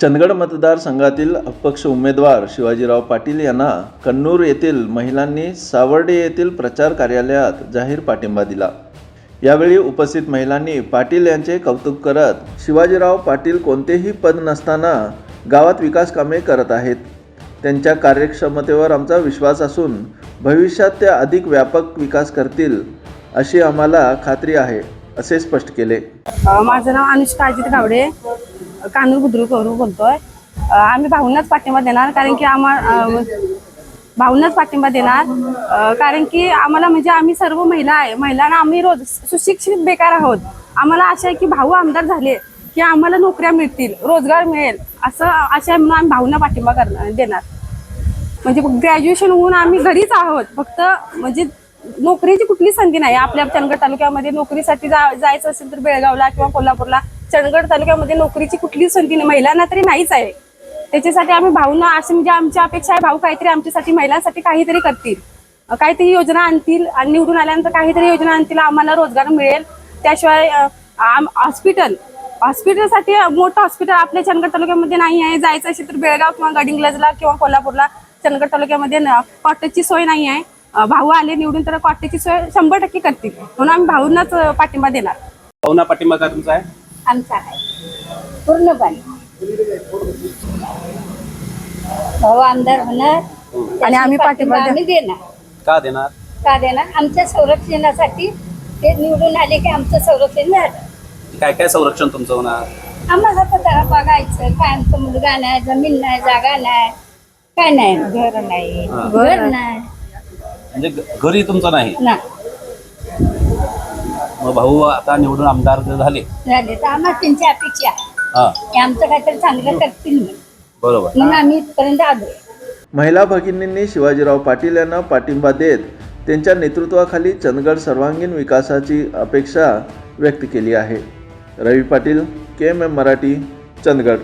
चंदगड मतदारसंघातील अपक्ष उमेदवार शिवाजीराव पाटील यांना कन्नूर येथील महिलांनी सावर्डे येथील प्रचार कार्यालयात जाहीर पाठिंबा दिला. यावेळी उपस्थित महिलांनी पाटील यांचे कौतुक करत शिवाजीराव पाटील कोणतेही पद नसताना गावात विकास कामे करत आहेत. त्यांच्या कार्यक्षमतेवर आमचा विश्वास असून भविष्यात ते अधिक व्यापक विकास करतील अशी आम्हाला खात्री आहे असे स्पष्ट केले. माझं नाव अनुष्का अजित गावडे. कानूर बुद्रुकवरून बोलतोय. आम्ही भाऊंनाच पाठिंबा देणार कारण की आम्हा भाऊंनाच पाठिंबा देणार. कारण की आम्हाला म्हणजे आम्ही सर्व महिला आहे. महिलांना आम्ही रोज सुशिक्षित बेकार आहोत. आम्हाला आशा आहे की भाऊ आमदार झाले की आम्हाला नोकऱ्या मिळतील रोजगार मिळेल असं आशा आहे म्हणून आम्ही भाऊंना पाठिंबा करणार देणार. म्हणजे ग्रॅज्युएशन होऊन आम्ही घरीच आहोत. फक्त म्हणजे नोकरीची कुठली संधी नाही. आपल्या चंदगड तालुक्यामध्ये नोकरीसाठी जा जायचं असेल तर बेळगावला किंवा कोल्हापूरला चंदगड तालुक्यामध्ये नोकरीची कुठलीच संधी नाही. महिलांना तरी नाहीच आहे. त्याच्यासाठी आम्ही भाऊंना असे म्हणजे आमची अपेक्षा आहे भाऊ काहीतरी आमच्यासाठी महिलांसाठी काहीतरी करतील. काहीतरी योजना आणतील आणि निवडून आल्यानंतर काहीतरी योजना आणतील आम्हाला रोजगार मिळेल. त्याशिवाय हॉस्पिटल हॉस्पिटलसाठी मोठं हॉस्पिटल आपल्या चंदगड तालुक्यामध्ये नाही आहे. जायचं असेल तर बेळगाव किंवा गडिंग्लजला किंवा कोल्हापूरला. चंदगड तालुक्यामध्ये कॉटेजची सोय नाही आहे. भाऊ आले निवडून तर कॉटेजची सोय शंभर टक्के करतील. म्हणून आम्ही भाऊंनाच पाठिंबा देणार. भाऊना पाठिंबा का तुमचा आहे? आमचा आहे. पूर्णपणे. भाऊ आमदार होणार. आणि आम्ही पाठिंबा आम्ही देणार. का देणार? का देणार? आमच्या संरक्षणासाठी ते निवडून आले की आमचं संरक्षण झालं. काय काय संरक्षण तुमचं होणार? आम्हाला तर जरा बघायचं. काय आमचं मुलगा नाही जमीन नाही जागा नाही. काय नाही? घर नाही. हा. घर नाही. म्हणजे घ- घरी तुमचं नाही? ना. मग भाऊ आता निवडून आमदार जर झाले. झाले तर आम्हाला त्यांची अपेक्षा आहे. हा. की आमचं काहीतरी चांगलं करतील म्हणून. बरोबर. म्हणून आम्ही इथपर्यंत आलोय. महिला भगिनींनी शिवाजीराव पाटील यांना पाठिंबा देत त्यांच्या नेतृत्वाखाली चंदगड सर्वांगीण विकासाची अपेक्षा व्यक्त केली आहे. Ravi Patil K M M Marathi Chandgad.